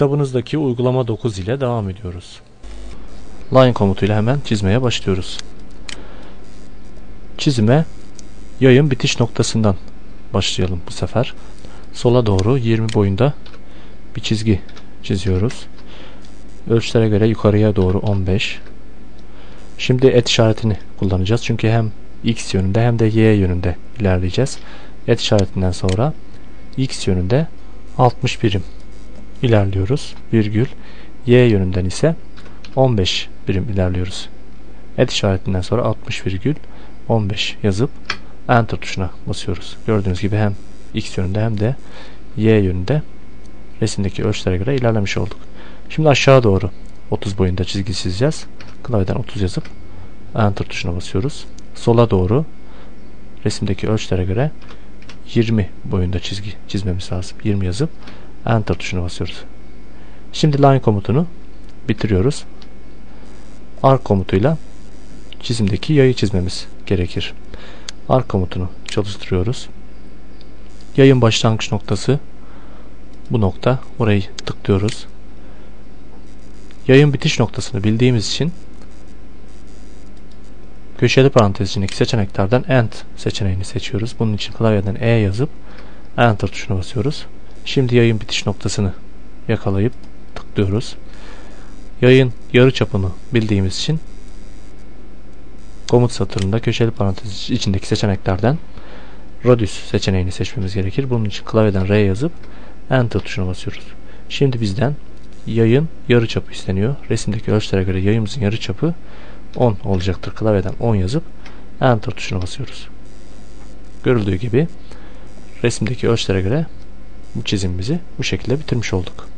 Kitabınızdaki uygulama 9 ile devam ediyoruz. Line komutuyla hemen çizmeye başlıyoruz. Çizime yayın bitiş noktasından başlayalım bu sefer. Sola doğru 20 boyunda bir çizgi çiziyoruz. Ölçülere göre yukarıya doğru 15. Şimdi et işaretini kullanacağız. Çünkü hem x yönünde hem de y yönünde ilerleyeceğiz. Et işaretinden sonra x yönünde 60 birim ilerliyoruz. Virgül. Y yönünden ise 15 birim ilerliyoruz. Et işaretinden sonra 60 virgül 15 yazıp Enter tuşuna basıyoruz. Gördüğünüz gibi hem X yönünde hem de Y yönünde resimdeki ölçülere göre ilerlemiş olduk. Şimdi aşağı doğru 30 boyunda çizgi çizeceğiz. Klavyeden 30 yazıp Enter tuşuna basıyoruz. Sola doğru resimdeki ölçülere göre 20 boyunda çizgi çizmemiz lazım. 20 yazıp Enter tuşuna basıyoruz. Şimdi line komutunu bitiriyoruz. Arc komutuyla çizimdeki yayı çizmemiz gerekir. Arc komutunu çalıştırıyoruz. Yayın başlangıç noktası bu nokta. Orayı tıklıyoruz. Yayın bitiş noktasını bildiğimiz için köşeli parantez içindeki seçeneklerden End seçeneğini seçiyoruz. Bunun için klavyeden E yazıp Enter tuşuna basıyoruz. Şimdi yayın bitiş noktasını yakalayıp tıklıyoruz. Yayın yarı çapını bildiğimiz için komut satırında köşeli parantez içindeki seçeneklerden radius seçeneğini seçmemiz gerekir. Bunun için klavyeden R yazıp Enter tuşuna basıyoruz. Şimdi bizden yayın yarı çapı isteniyor. Resimdeki ölçülere göre yayımızın yarı çapı 10 olacaktır. Klavyeden 10 yazıp Enter tuşuna basıyoruz. Görüldüğü gibi resimdeki ölçülere göre bu çizimimizi bu şekilde bitirmiş olduk.